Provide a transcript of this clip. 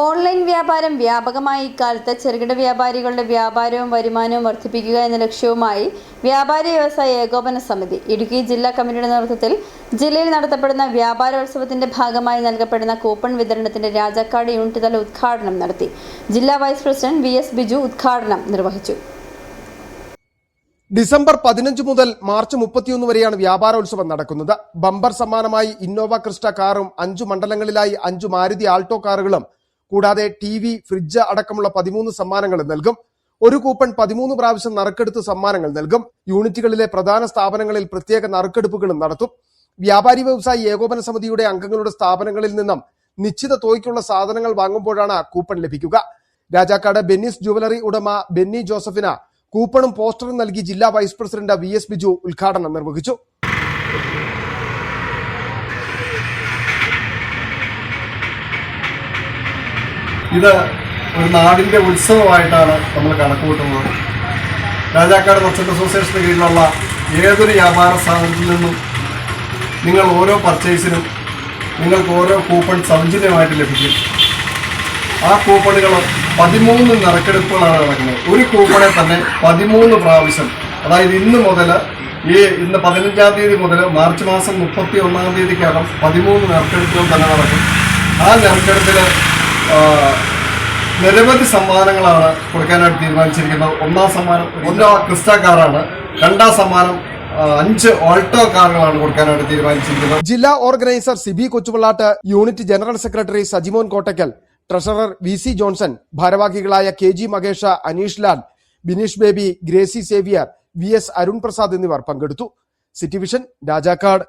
Online വ്യാപാരം വ്യാപകമായി. ഇക്കാലത്ത് ചെറുകിട വ്യാപാരികളുടെ വ്യാപാരവും വരുമാനവും വർദ്ധിപ്പിക്കുക എന്ന ലക്ഷ്യവുമായി വ്യാപാരി വ്യവസായ ഏകോപന സമിതി ഇടുക്കി ജില്ലാ കമ്മിറ്റിയുടെ നേതൃത്വത്തിൽ ജില്ലയിൽ നടത്തപ്പെടുന്ന വ്യാപാരോത്സവത്തിന്റെ ഭാഗമായി നൽകപ്പെടുന്ന കൂപ്പൺ വിതരണത്തിന്റെ രാജാക്കാട് യൂണിറ്റ് തല ഉദ്ഘാടനം നടത്തി. ജില്ലാ vice president V S Biju ഉദ്ഘാടനം നിർവഹിച്ചു. ഡിസംബർ പതിനഞ്ച് മുതൽ മാർച്ച് മുപ്പത്തിയൊന്ന് വരെയാണ് വ്യാപാരോത്സവം നടക്കുന്നത്. ബമ്പർ സമ്മാനമായി ഇന്നോവ ക്രിസ്റ്റ കാറും അഞ്ചു മണ്ഡലങ്ങളിലായി അഞ്ചു മാരുതി ആൾട്ടോ കാറുകളും കൂടാതെ ടി വി ഫ്രിഡ്ജ് അടക്കമുള്ള പതിമൂന്ന് സമ്മാനങ്ങൾ നൽകും. ഒരു കൂപ്പൺ പതിമൂന്ന് പ്രാവശ്യം നറുക്കെടുത്ത് സമ്മാനങ്ങൾ നൽകും. യൂണിറ്റുകളിലെ പ്രധാന സ്ഥാപനങ്ങളിൽ പ്രത്യേക നറുക്കെടുപ്പുകളും നടത്തും. വ്യാപാരി വ്യവസായി ഏകോപന സമിതിയുടെ അംഗങ്ങളുടെ സ്ഥാപനങ്ങളിൽ നിന്നും നിശ്ചിത തുകയ്ക്കുള്ള സാധനങ്ങൾ വാങ്ങുമ്പോഴാണ് കൂപ്പൺ ലഭിക്കുക. രാജാക്കാട് ബെന്നിസ് ജുവലറി ഉടമ ബെന്നി ജോസഫിന് കൂപ്പണും പോസ്റ്ററും നൽകി ജില്ലാ vice president V S Biju ഉദ്ഘാടനം നിർവഹിച്ചു. ഇത് ഒരു നാടിന്റെ ഉത്സവമായിട്ടാണ് നമ്മൾ കണക്കുകൂട്ടുന്നത്. രാജാക്കാട് മർച്ചന്റ് അസോസിയേഷന് കീഴിലുള്ള ഏതൊരു വ്യാപാര സ്ഥാപനത്തിൽ നിന്നും നിങ്ങൾ ഓരോ പർച്ചേസിനും നിങ്ങൾക്ക് ഓരോ കൂപ്പൺ സൗജന്യമായിട്ട് ലഭിക്കും. ആ കൂപ്പണുകൾ പതിമൂന്ന് നറുക്കെടുപ്പുകളാണ് നടക്കുന്നത്. ഒരു കൂപ്പണെ തന്നെ പതിമൂന്ന് പ്രാവശ്യം അതായത് ഇന്ന് മുതൽ ഈ ഇന്ന് പതിനഞ്ചാം തീയതി മുതൽ മാർച്ച് മാസം മുപ്പത്തി ഒന്നാം തീയതിക്കകം പതിമൂന്ന് നറുക്കെടുപ്പുകൾ തന്നെ നടക്കും. ആ നറുക്കെടുപ്പിൽ നിരവധി സമ്മാനങ്ങളാണ് കൊടുക്കാനായിട്ട് തീരുമാനിച്ചിരിക്കുന്നത്. ഒന്നാം സമ്മാനം ഒന്നാം ക്രിസ്റ്റ കാറാണ്. രണ്ടാം സമ്മാനം അഞ്ച് ഓൾട്ടോ കാറുകളാണ് കൊടുക്കാനായിട്ട് തീരുമാനിച്ചിരിക്കുന്നത്. ജില്ലാ organiser Sibi Kochupillattu unit general secretary Sajimon Kottakkal treasurer V C Johnson ഭാരവാഹികളായ K G Makesh Aneesh Lal Bineesh Baby Gracy Xavier V S Arun Prasad എന്നിവർ പങ്കെടുത്തു. City vision Rajakkad.